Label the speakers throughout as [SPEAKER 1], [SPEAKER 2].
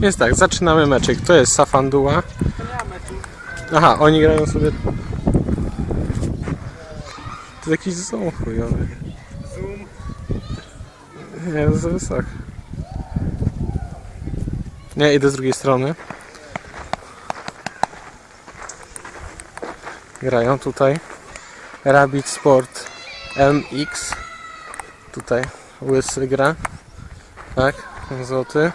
[SPEAKER 1] Jest tak, zaczynamy meczyk. To jest Safanduła. Aha, oni grają sobie... To jakiś zoom chujowy.
[SPEAKER 2] Zoom.
[SPEAKER 1] Nie, to za wysoko. Nie, idę z drugiej strony. Grają tutaj. Rabbit Sport MX. Tutaj łysy gra. Tak, złoty.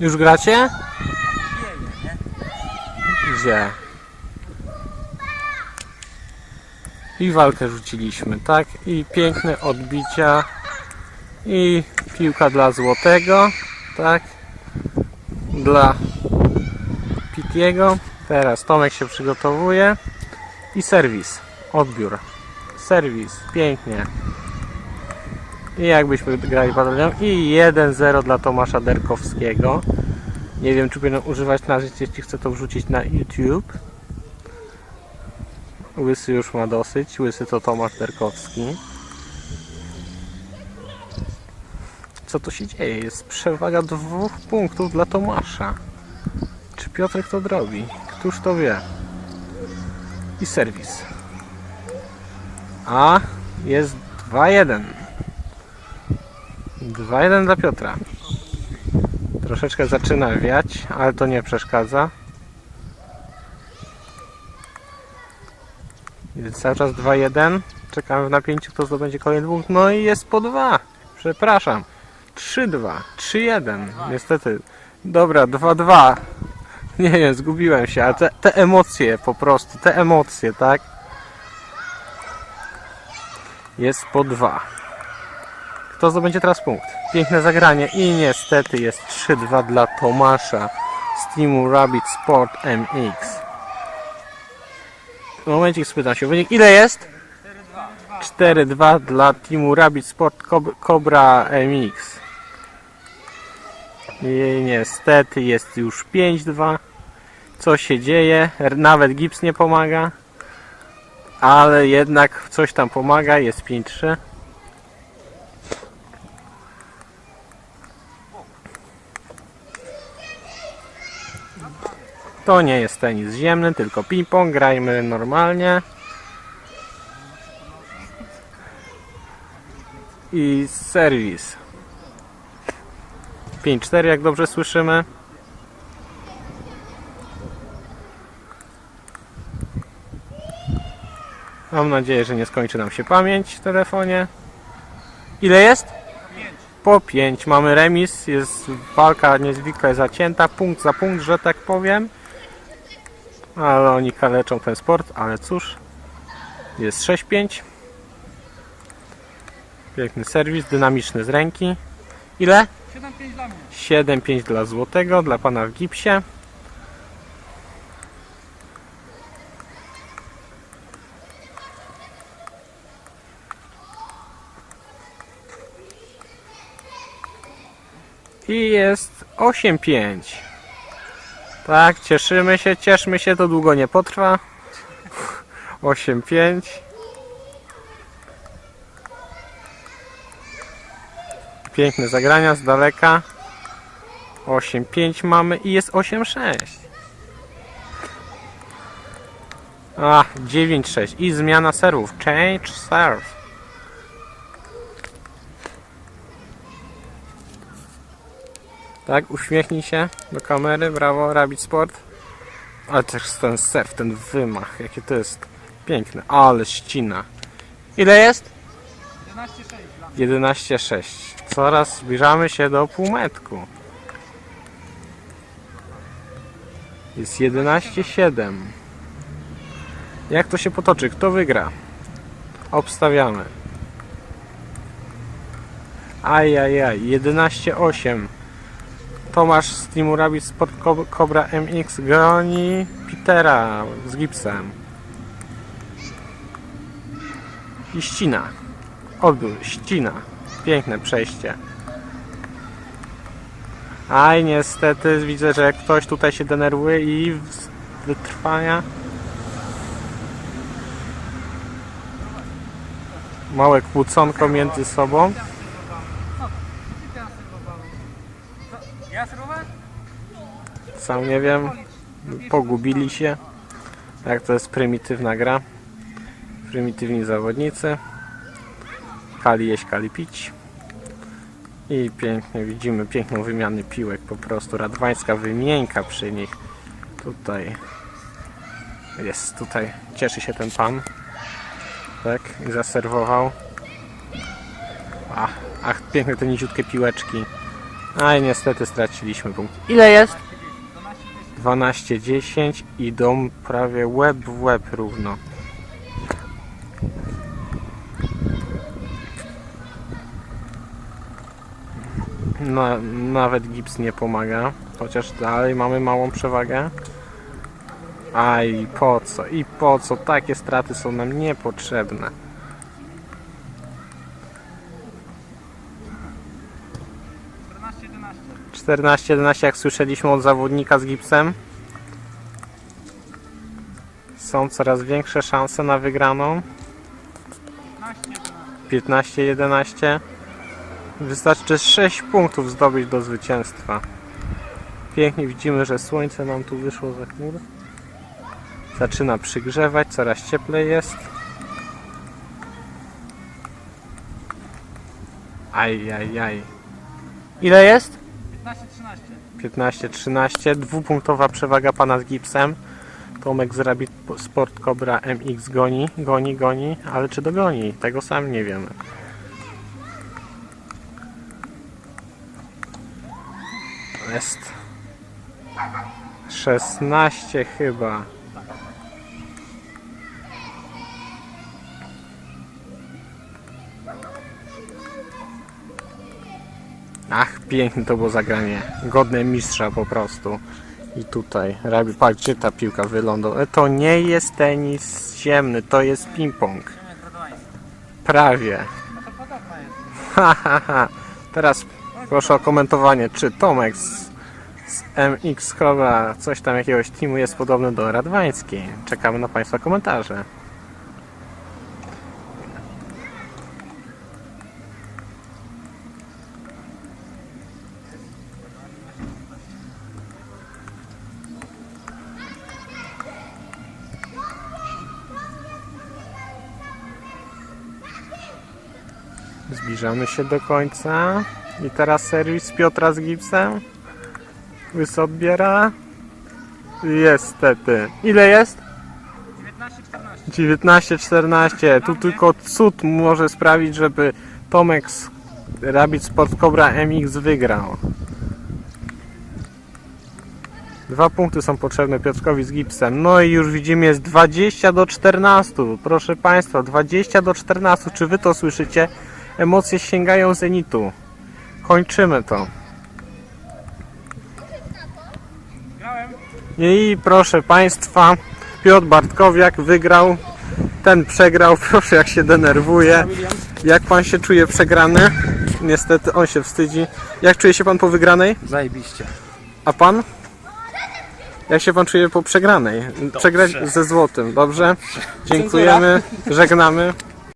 [SPEAKER 1] Już gracie? Gdzie? I walkę rzuciliśmy, tak? I piękne odbicia. I piłka dla złotego, tak? Dla Pitiego. Teraz Tomek się przygotowuje. I serwis. Odbiór. Serwis. Pięknie. I jakbyśmy grali badanią. I 1-0 dla Tomasza Derkowskiego. Nie wiem, czy powinienem używać narzędzi, jeśli chcę to wrzucić na YouTube. Łysy już ma dosyć. Łysy to Tomasz Derkowski. Co tu się dzieje? Jest przewaga dwóch punktów dla Tomasza. Czy Piotrek to zrobi? Któż to wie? I serwis. A jest 2-1. 2-1 dla Piotra. Troszeczkę zaczyna wiać, ale to nie przeszkadza. Jest cały czas 2-1. Czekamy w napięciu, kto zdobędzie kolejny punkt. No i jest po 2. Przepraszam. 3-2. 3-1. Niestety. Dobra, 2-2. Nie wiem, zgubiłem się, ale te, te emocje po prostu, te emocje, tak? Jest po 2. Kto zdobędzie teraz punkt? Piękne zagranie i niestety jest 3-2 dla Tomasza z teamu Rabbit Sport MX. Momencik spytam się, wynik ile jest? 4-2 dla teamu Rabbit Sport Cob- Cobra MX. I niestety jest już 5-2. Co się dzieje? Nawet gips nie pomaga. Ale jednak coś tam pomaga, jest 5-3. To nie jest tenis ziemny, tylko ping-pong. Grajmy normalnie. I serwis. 5-4, jak dobrze słyszymy. Mam nadzieję, że nie skończy nam się pamięć w telefonie. Ile jest? Po 5 mamy remis, jest walka niezwykle zacięta, punkt za punkt, że tak powiem. Ale oni kaleczą ten sport, ale cóż. Jest 6-5. Piękny serwis, dynamiczny z ręki. Ile?
[SPEAKER 2] 7-5 dla mnie.
[SPEAKER 1] 7-5 dla złotego, dla pana w gipsie. I jest 8-5. Tak, cieszymy się, cieszmy się, to długo nie potrwa. 8-5. Piękne zagrania z daleka. 8-5 mamy i jest 8-6. A, 9-6 i zmiana serwów. Change serve. Tak, uśmiechnij się do kamery, brawo, Rabbit Sport. Ale też ten serw, ten wymach, jakie to jest piękne, ale ścina. Ile jest?
[SPEAKER 2] 11-6 dla mnie.
[SPEAKER 1] 11,6. Coraz zbliżamy się do półmetku. Jest 11,7. Jak to się potoczy? Kto wygra? Obstawiamy. Ajajaj, 11,8. Tomasz z Teamu Rabbit Sport Co- Cobra MX goni Petera z gipsem. i ścina. Odbył, ścina. Piękne przejście. Aj, niestety widzę, że ktoś tutaj się denerwuje i wytrwania. Małe kłóconko między sobą. Sam nie wiem. Pogubili się. Jak to jest prymitywna gra. Prymitywni zawodnicy. Kali jeść, kali pić. I pięknie widzimy piękną wymianę piłek po prostu. Radwańska wymienka przy nich. Tutaj jest tutaj. Cieszy się ten pan. Tak, i zaserwował. Ach, ach, piękne te niziutkie piłeczki. Aj, niestety straciliśmy punkt. Ile jest? 12-10 idą prawie łeb w łeb równo. No, nawet gips nie pomaga, chociaż dalej mamy małą przewagę. Aj, po co? I po co? Takie straty są nam niepotrzebne. 14-11 jak słyszeliśmy od zawodnika z gipsem. Są coraz większe szanse na wygraną.
[SPEAKER 2] 15, 11.
[SPEAKER 1] 15-11. Wystarczy 6 punktów zdobyć do zwycięstwa. Pięknie widzimy, że słońce nam tu wyszło za chmur. Zaczyna przygrzewać, coraz cieplej jest. Aj, aj, aj. Ile jest?
[SPEAKER 2] 15, 13.
[SPEAKER 1] 15-13, dwupunktowa przewaga pana z gipsem. Tomek z Rabbit Sport Cobra MX goni, goni, goni, ale czy dogoni? Tego sam nie wiemy. Jest 16 chyba. Ach, piękne to było zagranie. Godne mistrza po prostu. I tutaj, Rabi, patrz, gdzie ta piłka wylądowała. E, To nie jest tenis ziemny, to jest ping-pong. Prawie. Ha. Teraz proszę o komentowanie, czy Tomek z, z MX Cobra, coś tam jakiegoś teamu jest podobny do Radwańskiej. Czekamy na Państwa komentarze. Zbliżamy się do końca. I teraz serwis Piotra z gipsem. Łysy odbiera. Niestety. Ile jest?
[SPEAKER 2] 19, 14.
[SPEAKER 1] 19-14. Tu tylko cud może sprawić, żeby Tomek z Rabbit Sport Cobra MX wygrał. Dwa punkty są potrzebne Piotrkowi z gipsem. No i już widzimy jest 20 do 14. Proszę Państwa, 20 do 14. Czy Wy to słyszycie? Emocje sięgają zenitu. Kończymy to. I proszę Państwa, Piotr Bartkowiak wygrał. Ten przegrał, proszę jak się denerwuje. Jak Pan się czuje przegrany? Niestety on się wstydzi. Jak czuje się Pan po wygranej?
[SPEAKER 3] Zajebiście.
[SPEAKER 1] A Pan? Jak się Pan czuje po przegranej? Przegrać ze złotym, dobrze? Dziękujemy, żegnamy.